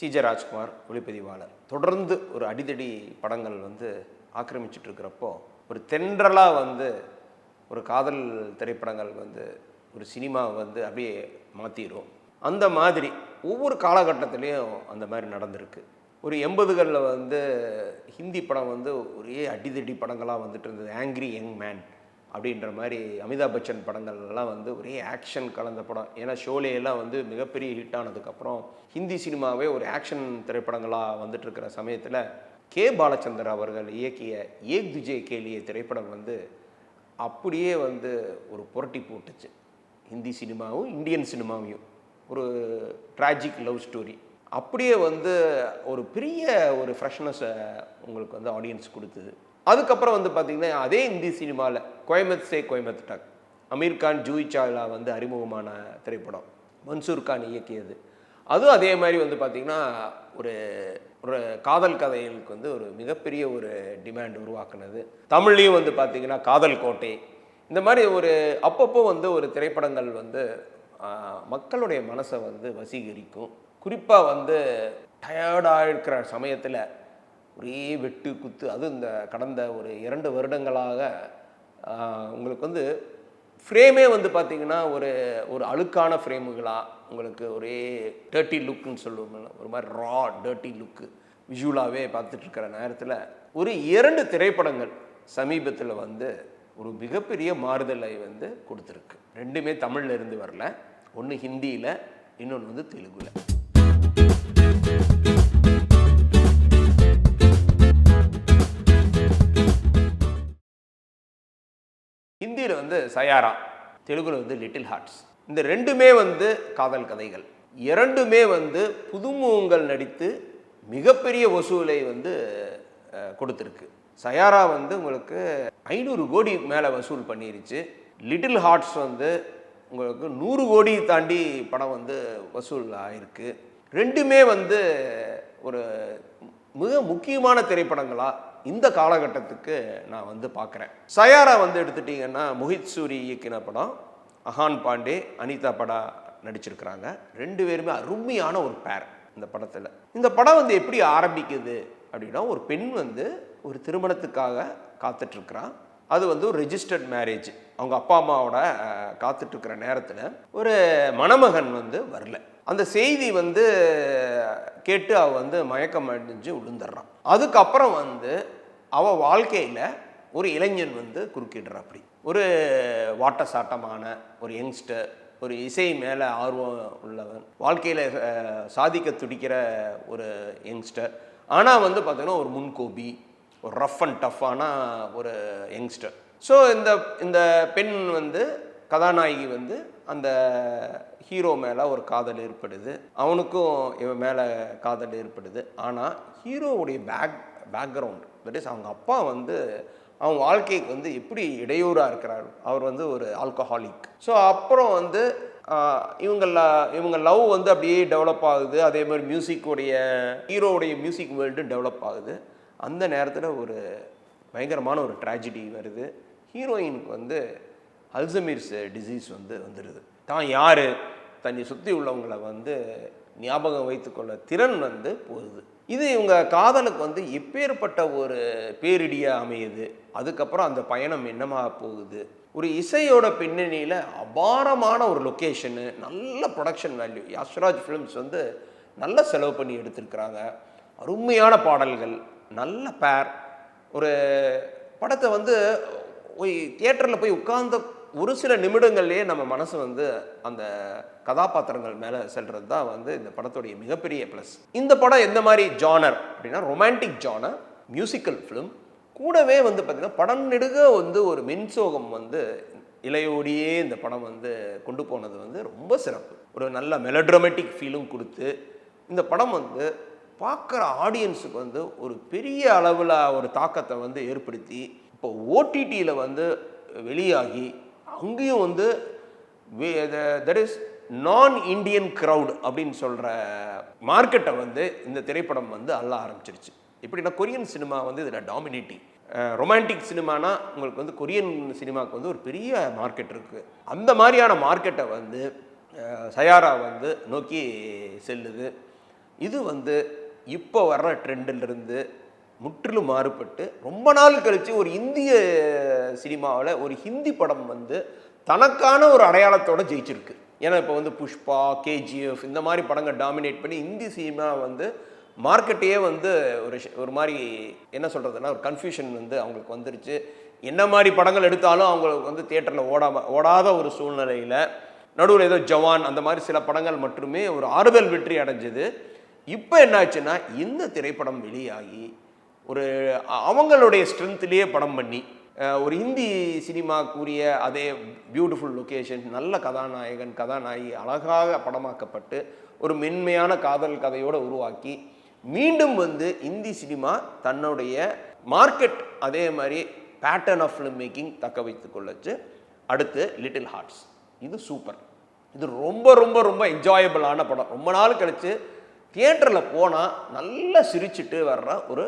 CJ Rajkumar ஒளிப்பதிவாளர். தொடர்ந்து ஒரு அடிதடி படங்கள் வந்து ஆக்கிரமிச்சிட்டு இருக்கிறப்போ ஒரு தென்றலாக வந்து ஒரு காதல் திரைப்படங்கள் வந்து ஒரு சினிமா வந்து அப்படியே மாற்றிடும் அந்த மாதிரி ஒவ்வொரு காலகட்டத்திலையும் அந்த மாதிரி நடந்திருக்கு. ஒரு எண்பதுகளில் வந்து ஹிந்தி படம் வந்து ஒரே அடிதடி படங்களாக வந்துட்டு இருந்தது. ஆங்க்ரி யங் மேன் அப்படின்ற மாதிரி அமிதாப் பச்சன் படங்கள்லாம் வந்து ஒரே ஆக்ஷன் கலந்த படம். ஏன்னா ஷோலேயெல்லாம் வந்து மிகப்பெரிய ஹிட் ஆனதுக்கப்புறம் ஹிந்தி சினிமாவே ஒரு ஆக்ஷன் திரைப்படங்களாக வந்துட்டு இருக்கிற சமயத்தில் கே. பாலச்சந்தர் அவர்கள் இயக்கிய ஏக் துஜே கேலிய திரைப்படம் வந்து அப்படியே வந்து ஒரு புரட்டி போட்டுச்சு. ஹிந்தி சினிமாவும் இந்தியன் சினிமாவையும். ஒரு ட்ராஜிக் லவ் ஸ்டோரி அப்படியே வந்து ஒரு பெரிய ஒரு ஃப்ரெஷ்னஸை உங்களுக்கு வந்து ஆடியன்ஸ் கொடுத்தது. அதுக்கப்புறம் வந்து பார்த்திங்கன்னா அதே ஹிந்தி சினிமாவில் கோயம்பத் சே கோயம்பத் டக் அமீர் கான் ஜூய் சாவ்லா வந்து அறிமுகமான திரைப்படம். மன்சூர் கான் இயக்கியது. அதுவும் அதே மாதிரி வந்து பார்த்திங்கன்னா ஒரு ஒரு காதல் கதைகளுக்கு வந்து ஒரு மிகப்பெரிய ஒரு டிமாண்ட் உருவாக்குனது. தமிழ்லேயும் வந்து பார்த்திங்கன்னா காதல் கோட்டை. இந்த மாதிரி ஒரு அப்பப்போ வந்து ஒரு திரைப்படங்கள் வந்து மக்களுடைய மனசை வந்து வசீகரிக்கும். குறிப்பாக வந்து டயர்டாக இருக்கிற சமயத்தில் ஒரே வெட்டு குத்து. அதுவும் இந்த கடந்த ஒரு இரண்டு வருடங்களாக உங்களுக்கு வந்து ஃப்ரேமே வந்து பார்த்திங்கன்னா ஒரு ஒரு அழுக்கான ஃப்ரேமுகளாக உங்களுக்கு ஒரே டர்ட்டி லுக்குன்னு சொல்லுவோம்ல ஒரு மாதிரி ரா டர்ட்டி லுக்கு விஷுவலாகவே பார்த்துட்ருக்கிற நேரத்தில் ஒரு இரண்டு திரைப்படங்கள் சமீபத்தில் வந்து ஒரு மிகப்பெரிய மாறுதலை வந்து கொடுத்துருக்கு. ரெண்டுமே தமிழ்ல இருந்து வரல. ஒன்று ஹிந்தியில் இன்னொன்று வந்து தெலுங்குல. ஹிந்தியில் வந்து சயாரா தெலுங்குல வந்து லிட்டில் ஹார்ட்ஸ். இந்த ரெண்டுமே வந்து காதல் கதைகள். இரண்டுமே வந்து புதுமுகங்கள் நடித்து மிகப்பெரிய வசூலை வந்து கொடுத்துருக்கு. சயாரா வந்து உங்களுக்கு ஐநூறு கோடி மேலே வசூல் பண்ணிருச்சு. லிட்டில் ஹார்ட்ஸ் வந்து உங்களுக்கு நூறு கோடி தாண்டி படம் வந்து வசூல் ஆயிருக்கு. ரெண்டுமே வந்து ஒரு மிக முக்கியமான திரைப்படங்களாக இந்த காலகட்டத்துக்கு நான் வந்து பார்க்குறேன். சயாரா வந்து எடுத்துட்டிங்கன்னா முஹித் சூரி இயக்கின படம். அஹான் பாண்டே அனிதா படா நடிச்சிருக்கிறாங்க. ரெண்டு பேருமே அருமையான ஒரு பேர் இந்த படத்தில். இந்த படம் வந்து எப்படி ஆரம்பிக்குது அப்படின்னா ஒரு பெண் வந்து ஒரு திருமணத்துக்காக காத்துட்ருக்குறான். அது வந்து ஒரு ரெஜிஸ்டர்ட் மேரேஜ் அவங்க அப்பா அம்மாவோட காத்துட்ருக்கிற நேரத்தில் ஒரு மணமகன் வந்து வரல. அந்த செய்தி வந்து கேட்டு அவள் வந்து மயக்கம் அடைஞ்சு விழுந்துடுறான் அதுக்கப்புறம் வந்து அவள் வாழ்க்கையில் ஒரு இளைஞன் வந்து குறுக்கிடுறா அப்படி ஒரு வாட்ட சாட்டமான ஒரு யங்ஸ்டர் ஒரு இசை மேலே ஆர்வம் உள்ளவன் வாழ்க்கையில் சாதிக்க துடிக்கிற ஒரு யங்ஸ்டர். ஆனால் வந்து பார்த்தீங்கன்னா ஒரு முன்கோபி ஒரு ரஃப் அண்ட் டஃப்பான ஒரு யங்ஸ்டர். ஸோ இந்த இந்த பெண் வந்து கதாநாயகி வந்து அந்த ஹீரோ மேலே ஒரு காதல் ஏற்படுது. அவனுக்கும் இவன் மேலே காதல் ஏற்படுது. ஆனால் ஹீரோவுடைய பேக் பேக்ரவுண்ட் தட் இஸ் அவங்க அப்பா வந்து அவன் வாழ்க்கைக்கு வந்து எப்படி இடையூறாக இருக்கிறார்? அவர் வந்து ஒரு ஆல்கஹாலிக் ஸோ அப்புறம் வந்து இவங்க இவங்க லவ் வந்து அப்படியே டெவலப் ஆகுது. அதே மாதிரி மியூசிக்குடைய ஹீரோவுடைய மியூசிக் வேர்ல்டு டெவலப் ஆகுது. அந்த நேரத்தில் ஒரு பயங்கரமான ஒரு ட்ராஜடி வருது. ஹீரோயினுக்கு வந்து அல்சமீர்ஸ் டிசீஸ் வந்து வந்துடுது தான் யார்? தன்னை சுற்றி உள்ளவங்களை வந்து ஞாபகம் வைத்துக்கொள்ள திறன் வந்து போகுது. இது இவங்க காதலுக்கு வந்து எப்பேற்பட்ட ஒரு பேரிடியாக அமையுது. அதுக்கப்புறம் அந்த பயணம் என்னமாக போகுது? ஒரு இசையோட பின்னணியில் அபாரமான ஒரு லொக்கேஷனு நல்ல ப்ரொடக்ஷன் வேல்யூ யஷ்ராஜ் ஃபிலிம்ஸ் வந்து நல்ல செலவு பண்ணி எடுத்திருக்கிறாங்க. அருமையான பாடல்கள் நல்ல பேர் ஒரு படத்தை வந்து போய் தியேட்டரில் போய் உட்கார்ந்த ஒரு சில நிமிடங்கள்லேயே நம்ம மனசு வந்து அந்த கதாபாத்திரங்கள் மேலே செல்றது தான் வந்து இந்த படத்துடைய மிகப்பெரிய ப்ளஸ் இந்த படம் எந்த மாதிரி ஜானர் அப்படின்னா ரொமான்டிக் ஜானர் மியூசிக்கல் ஃபிலிம் கூடவே வந்து பார்த்திங்கன்னா படம் நெடுக வந்து ஒரு மின்சோகம் வந்து இலையோடியே இந்த படம் வந்து கொண்டு போனது வந்து ரொம்ப சிறப்பு. ஒரு நல்ல மெலட்ரமேட்டிக் ஃபீலும் கொடுத்து இந்த படம் வந்து பார்க்குற ஆடியன்ஸுக்கு வந்து ஒரு பெரிய அளவில் ஒரு தாக்கத்தை வந்து ஏற்படுத்தி இப்போ ஓடிடியில் வந்து வெளியாகி அங்கேயும் வந்து தட் இஸ் நான் இந்தியன் க்ரௌட் அப்படின்னு சொல்கிற மார்க்கெட்டை வந்து இந்த திரைப்படம் வந்து அள்ள ஆரம்பிச்சிருச்சு. எப்படின்னா கொரியன் சினிமா வந்து இதில் டாமினேட்டிங் ரொமான்டிக் சினிமானா உங்களுக்கு வந்து கொரியன் சினிமாவுக்கு வந்து ஒரு பெரிய மார்க்கெட் இருக்குது அந்த மாதிரியான மார்க்கெட்டை வந்து சயாரா வந்து நோக்கி செல்லுது. இது வந்து இப்போ வர்ற ட்ரெண்டிலிருந்து முற்றிலும் மாறுபட்டு ரொம்ப நாள் கழித்து ஒரு இந்திய சினிமாவில் ஒரு ஹிந்தி படம் வந்து தனக்கான ஒரு அடையாளத்தோட ஜெயிச்சிருக்கு. ஏன்னா இப்போ வந்து புஷ்பா கேஜிஎஃப் இந்த மாதிரி படங்கள் டாமினேட் பண்ணி இந்தி சினிமா வந்து மார்க்கெட்டையே வந்து ஒரு ஒரு மாதிரி என்ன சொல்கிறதுனா ஒரு கன்ஃபியூஷன் வந்து அவங்களுக்கு வந்துருச்சு. என்ன மாதிரி படங்கள் எடுத்தாலும் அவங்களுக்கு வந்து தியேட்டரில் ஓடாம ஓடாத ஒரு சூழ்நிலையில் நடுவில் ஏதோ ஜவான் அந்த மாதிரி சில படங்கள் மட்டுமே ஒரு ஆறுதல் வெற்றி அடைஞ்சது. இப்போ என்னாச்சுன்னா இந்த திரைப்படம் வெளியாகி ஒரு அவங்களுடைய ஸ்ட்ரென்த்லேயே படம் பண்ணி ஒரு ஹிந்தி சினிமாக்குரிய அதே பியூட்டிஃபுல் லொக்கேஷன் நல்ல கதாநாயகன் கதாநாயகி அழகாக படமாக்கப்பட்டு ஒரு மென்மையான காதல் கதையோடு உருவாக்கி மீண்டும் வந்து இந்தி சினிமா தன்னுடைய மார்க்கெட் அதே மாதிரி பேட்டர்ன் ஆஃப் ஃபிலிம் மேக்கிங் தக்க வைத்து கொள்ளச்சு. அடுத்து லிட்டில் ஹார்ட்ஸ் இது சூப்பர் இது ரொம்ப ரொம்ப ரொம்ப என்ஜாயபிளான படம். ரொம்ப நாள் கழித்து தியேட்டரில் போனால் நல்லா சிரிச்சுட்டு வர்ற ஒரு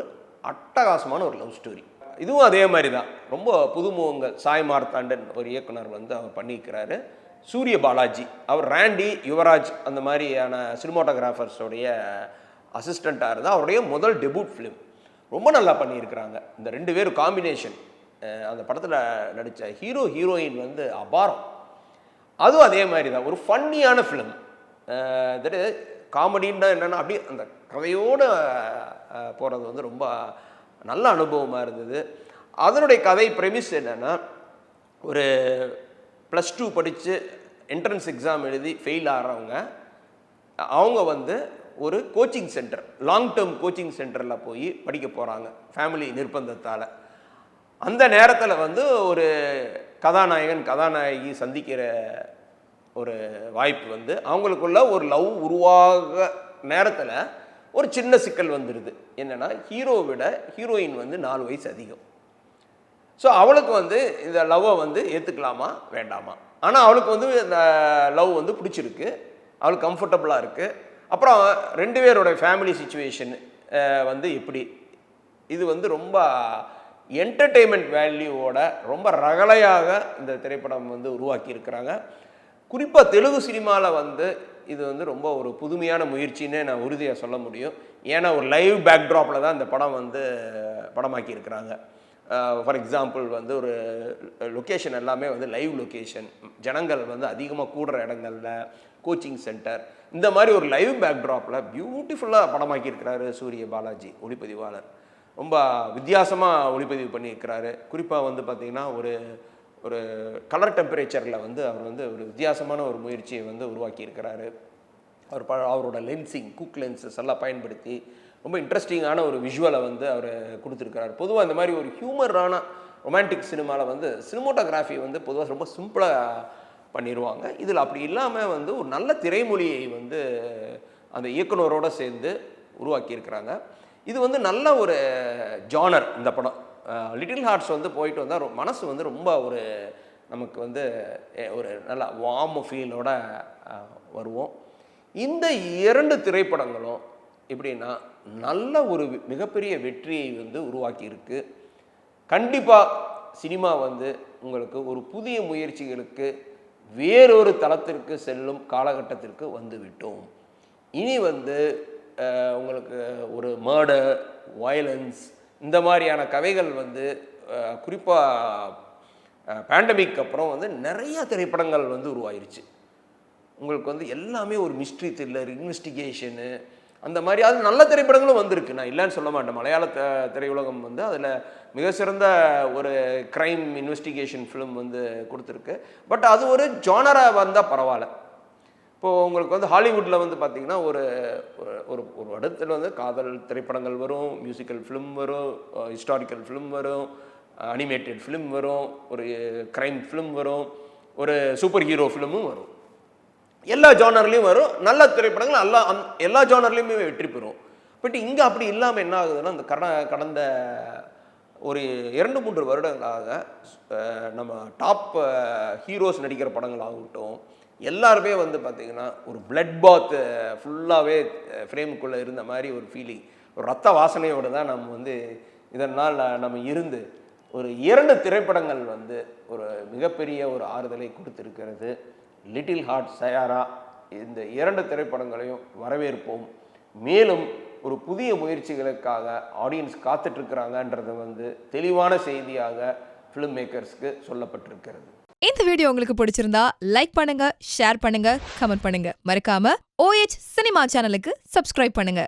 அட்டகாசமான ஒரு லவ் ஸ்டோரி. இதுவும் அதே மாதிரி தான் ரொம்ப புதுமுகங்கள். சாய் மார்த்தாண்டன் ஒரு இயக்குனர் வந்து அவர் பண்ணியிருக்கிறாரு. சூரிய பாலாஜி. அவர் ராண்டி யுவராஜ் அந்த மாதிரியான சினிமாட்டோகிராஃபர்ஸோடைய அசிஸ்டண்ட்டாக இருந்தால் அவருடைய முதல் டெபுட் ஃபிலிம். ரொம்ப நல்லா பண்ணியிருக்கிறாங்க. இந்த ரெண்டு பேரும் காம்பினேஷன். அந்த படத்தில் நடித்த ஹீரோ ஹீரோயின் வந்து அபாரம். அதுவும் அதே மாதிரி தான் ஒரு ஃபன்னியான ஃபிலிம். தட் காமெடின்னா என்னென்னா அப்படியே அந்த கதையோடு போகிறது வந்து ரொம்ப நல்ல அனுபவமாக இருந்தது. அதனுடைய கதை ப்ரெமிஸ் என்னென்னா ஒரு ப்ளஸ் டூ படித்து என்ட்ரன்ஸ் எக்ஸாம் எழுதி ஃபெயில் ஆகிறவங்க அவங்க வந்து ஒரு coaching center long term coaching சென்டரில் போய் படிக்க போகிறாங்க ஃபேமிலி நிர்பந்தத்தால். அந்த நேரத்தில் வந்து ஒரு கதாநாயகன் கதாநாயகி சந்திக்கிற ஒரு வாய்ப்பு வந்து அவங்களுக்குள்ள ஒரு லவ் உருவாக நேரத்தில் ஒரு சின்ன சிக்கல் வந்துடுது என்னென்னா ஹீரோவை விட ஹீரோயின் வந்து நாலு வயசு அதிகம். ஸோ அவளுக்கு வந்து இந்த லவ்வை வந்து ஏற்றுக்கலாமா வேண்டாமா? ஆனால் அவளுக்கு வந்து இந்த லவ் வந்து பிடிச்சிருக்கு. அவளுக்கு கம்ஃபர்டபுளாக இருக்குது அப்புறம் ரெண்டு பேருடைய ஃபேமிலி சுச்சுவேஷன் வந்து எப்படி? இது வந்து ரொம்ப என்டர்டெயின்மெண்ட் வேல்யூவோட ரொம்ப ரகலையாக இந்த திரைப்படம் வந்து உருவாக்கி இருக்கிறாங்க குறிப்பாக தெலுங்கு சினிமாவில் வந்து இது வந்து ரொம்ப ஒரு புதுமையான முயற்சின்னு நான் உறுதியாக சொல்ல முடியும். ஏன்னா ஒரு லைவ் பேக்ட்ராப்பில் தான் இந்த படம் வந்து படமாக்கி இருக்கிறாங்க ஃபார் எக்ஸாம்பிள் வந்து ஒரு லொக்கேஷன் எல்லாமே வந்து லைவ் லொக்கேஷன் ஜனங்கள் வந்து அதிகமாக கூடுற இடங்கள்ல கோச்சிங் சென்டர் இந்த மாதிரி ஒரு லைவ் பேக்ட்ராப்பில் பியூட்டிஃபுல்லாக படமாக்கியிருக்கிறாரு சூரிய பாலாஜி ஒளிப்பதிவாளர். ரொம்ப வித்தியாசமாக ஒளிப்பதிவு பண்ணியிருக்கிறாரு. குறிப்பாக வந்து பார்த்திங்கன்னா ஒரு ஒரு கலர் டெம்பரேச்சரில் வந்து அவர் வந்து ஒரு வித்தியாசமான ஒரு முயற்சியை வந்து உருவாக்கியிருக்கிறாரு. அவர் ப அவரோட லென்சிங் குக் லென்சஸ் எல்லாம் பயன்படுத்தி ரொம்ப இன்ட்ரெஸ்டிங்கான ஒரு விஷுவலை வந்து அவர் கொடுத்துருக்கிறார். பொதுவாக இந்த மாதிரி ஒரு ஹியூமரான ரொமான்டிக் சினிமாவில் வந்து சினிமோட்டோகிராஃபி வந்து பொதுவாக ரொம்ப சிம்பிளாக பண்ணிடுவாங்க இதில் அப்படி இல்லாமல் வந்து ஒரு நல்ல திரைமொழியை வந்து அந்த இயக்குனரோடு சேர்ந்து உருவாக்கியிருக்கிறாங்க. இது வந்து நல்ல ஒரு ஜானர் இந்த படம். லிட்டில் ஹார்ட்ஸ் வந்து போயிட்டு வந்தால் ரொ- மனசு வந்து ரொம்ப ஒரு நமக்கு வந்து ஒரு நல்ல வார்ம் ஃபீலோட வருவோம். இந்த இரண்டு திரைப்படங்களும் எப்படின்னா நல்ல ஒரு மிகப்பெரிய வெற்றியை வந்து உருவாக்கியிருக்கு. கண்டிப்பாக சினிமா வந்து உங்களுக்கு ஒரு புதிய முயற்சிகளுக்கு வேறொரு தளத்திற்கு செல்லும் காலகட்டத்திற்கு வந்துவிட்டோம். இனி வந்து உங்களுக்கு ஒரு மர்டர் வயலன்ஸ் இந்த மாதிரியான கதைகள் வந்து குறிப்பாக பேண்டமிக் அப்புறம் வந்து நிறையா திரைப்படங்கள் வந்து உருவாயிருச்சு. உங்களுக்கு வந்து எல்லாமே ஒரு மிஸ்ட்ரி த்ரில்லர் இன்வெஸ்டிகேஷனு அந்த மாதிரி அது நல்ல திரைப்படங்களும் வந்திருக்கு. நான் இல்லைன்னு சொல்ல மாட்டேன். மலையாள த திரையுலகம் வந்து அதில் மிக சிறந்த ஒரு க்ரைம் இன்வெஸ்டிகேஷன் ஃபிலிம் வந்து கொடுத்துருக்கு. பட் அது ஒரு ஜானராக வந்தால் பரவாயில்ல. இப்போது உங்களுக்கு வந்து ஹாலிவுட்டில் வந்து பார்த்தீங்கன்னா ஒரு ஒரு ஒரு இடத்துல வந்து காதல் திரைப்படங்கள் வரும் மியூசிக்கல் ஃபிலிம் வரும் ஹிஸ்டாரிக்கல் ஃபிலிம் வரும் அனிமேட்டட் ஃபிலிம் வரும் ஒரு க்ரைம் ஃபிலிம் வரும் ஒரு சூப்பர் ஹீரோ ஃபிலிமும் வரும். எல்லா ஜானர்லேயும் வரும் நல்ல திரைப்படங்கள் எல்லா அந் எல்லா ஜானர்லேயுமே வெற்றி பெறும். பட் இங்கே அப்படி இல்லாமல் என்ன ஆகுதுன்னா அந்த கட கடந்த ஒரு இரண்டு மூன்று வருடங்களாக நம்ம டாப் ஹீரோஸ் நடிக்கிற படங்களாகட்டும் எல்லாருமே வந்து பார்த்திங்கன்னா ஒரு பிளட் பாத் ஃபுல்லாகவே ஃப்ரேமுக்குள்ளே இருந்த மாதிரி ஒரு ஃபீலிங் ஒரு ரத்த வாசனையோடு தான் நம்ம வந்து இதனால் நம்ம இருந்து ஒரு இரண்டு திரைப்படங்கள் வந்து ஒரு மிகப்பெரிய ஒரு ஆறுதலை கொடுத்துருக்கிறது. லிட்டில் ஹார்ட் சயாரா இந்த இரண்டு திரைப்படங்களையும் வரவேற்போம். மேலும் ஒரு புதிய முயற்சிகளுக்காக ஆடியன்ஸ் காத்துட்ருக்குறாங்கன்றது வந்து தெளிவான செய்தியாக ஃபிலிம் மேக்கர்ஸ்க்கு சொல்லப்பட்டிருக்கிறது. இந்த வீடியோ உங்களுக்கு பிடிச்சிருந்தா லைக் பண்ணுங்க ஷேர் பண்ணுங்க கமெண்ட் பண்ணுங்க. மறக்காம ஓஎச் சினிமா சேனலுக்கு சப்ஸ்கிரைப் பண்ணுங்க.